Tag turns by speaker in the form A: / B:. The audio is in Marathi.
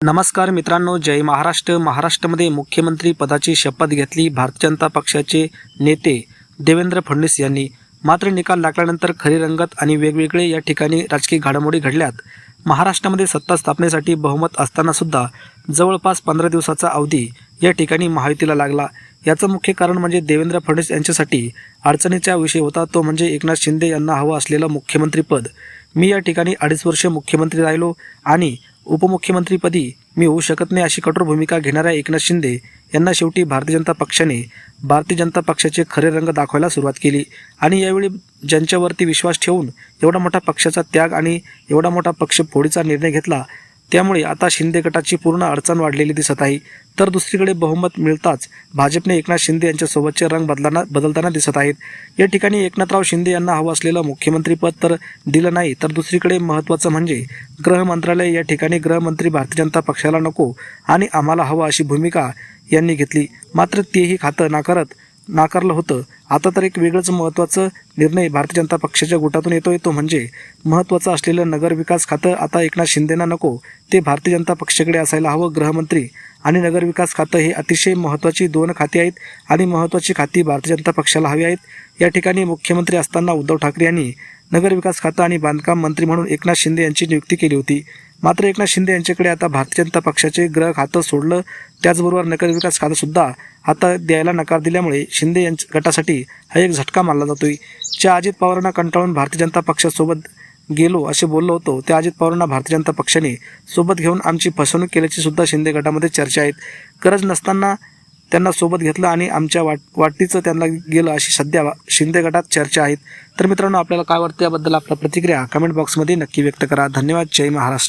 A: नमस्कार मित्रांनो जय महाराष्ट्र. महाराष्ट्रामध्ये मुख्यमंत्री पदाची शपथ घेतली भारतीय जनता पक्षाचे नेते देवेंद्र फडणवीस यांनी. मात्र निकाल लागल्यानंतर खरी रंगत आणि वेगवेगळे या ठिकाणी राजकीय घडामोडी घडल्यात. महाराष्ट्रामध्ये सत्ता स्थापनेसाठी बहुमत असताना सुद्धा जवळपास पंधरा दिवसाचा अवधी या ठिकाणी महायुतीला लागला. याचं मुख्य कारण म्हणजे देवेंद्र फडणवीस यांच्यासाठी अडचणीचा विषय होता. तो म्हणजे एकनाथ शिंदे यांना हवं असलेलं मुख्यमंत्रीपद मी या ठिकाणी अडीच वर्ष मुख्यमंत्री राहिलो आणि उपमुख्यमंत्रीपदी मी होऊ शकत नाही अशी कठोर भूमिका घेणाऱ्या एकनाथ शिंदे यांना शेवटी भारतीय जनता पक्षाने भारतीय जनता पक्षाचे खरे रंग दाखवायला सुरुवात केली. आणि यावेळी ज्यांच्यावरती विश्वास ठेवून एवढा मोठा पक्षाचा त्याग आणि एवढा मोठा पक्ष फोडीचा निर्णय घेतला त्यामुळे आता शिंदे गटाची पूर्ण अडचण वाढलेली दिसत आहे. तर दुसरीकडे बहुमत मिळताच भाजपने एकनाथ शिंदे यांच्यासोबतचे रंग बदलाना बदलताना दिसत आहेत. या ठिकाणी एकनाथराव शिंदे यांना हवं असलेलं मुख्यमंत्रीपद तर दिलं नाही तर दुसरीकडे महत्त्वाचं म्हणजे गृह मंत्रालय या ठिकाणी गृहमंत्री भारतीय जनता पक्षाला नको आणि आम्हाला हवं अशी भूमिका यांनी घेतली. मात्र तेही खातं नाकारत नाकारलं होतं. आता तर एक वेगळंच महत्त्वाचं निर्णय भारतीय जनता पक्षाच्या गुटातून येतोय तो म्हणजे महत्त्वाचं असलेलं नगरविकास खातं आता एकनाथ शिंदेना नको. ते भारतीय जनता पक्षाकडे असायला हवं गृहमंत्री. आणि नगरविकास खातं हे अतिशय महत्त्वाची दोन खाती आहेत आणि महत्त्वाची खाती भारतीय जनता पक्षाला हवी आहेत. या ठिकाणी मुख्यमंत्री असताना उद्धव ठाकरे यांनी नगरविकास खातं आणि बांधकाम मंत्री म्हणून एकनाथ शिंदे यांची नियुक्ती केली होती. मात्र एकनाथ शिंदे यांच्याकडे आता भारतीय जनता पक्षाचे ग्रह खातं सोडलं. त्याचबरोबर नगरविकास खातंसुद्धा आता द्यायला नकार दिल्यामुळे शिंदे यांच्या गटासाठी हा एक झटका मानला जातोय. ज्या अजित पवारांना कंटाळून भारतीय जनता पक्षासोबत गेलो असे बोललो होतो त्या अजित पवारांना भारतीय जनता पक्षाने सोबत घेऊन आमची फसवणूक केल्याची सुद्धा शिंदे गटामध्ये चर्चा आहेत. गरज नसताना त्यांना सोबत घेतलं आणि आमच्या वाट वाटीचं त्यांना गेलं अशी सध्या शिंदे गटात चर्चा आहेत. तर मित्रांनो आपल्याला काय वाटतं याबद्दल आपल्या प्रतिक्रिया कमेंट बॉक्समध्ये नक्की व्यक्त करा. धन्यवाद. जय महाराष्ट्र.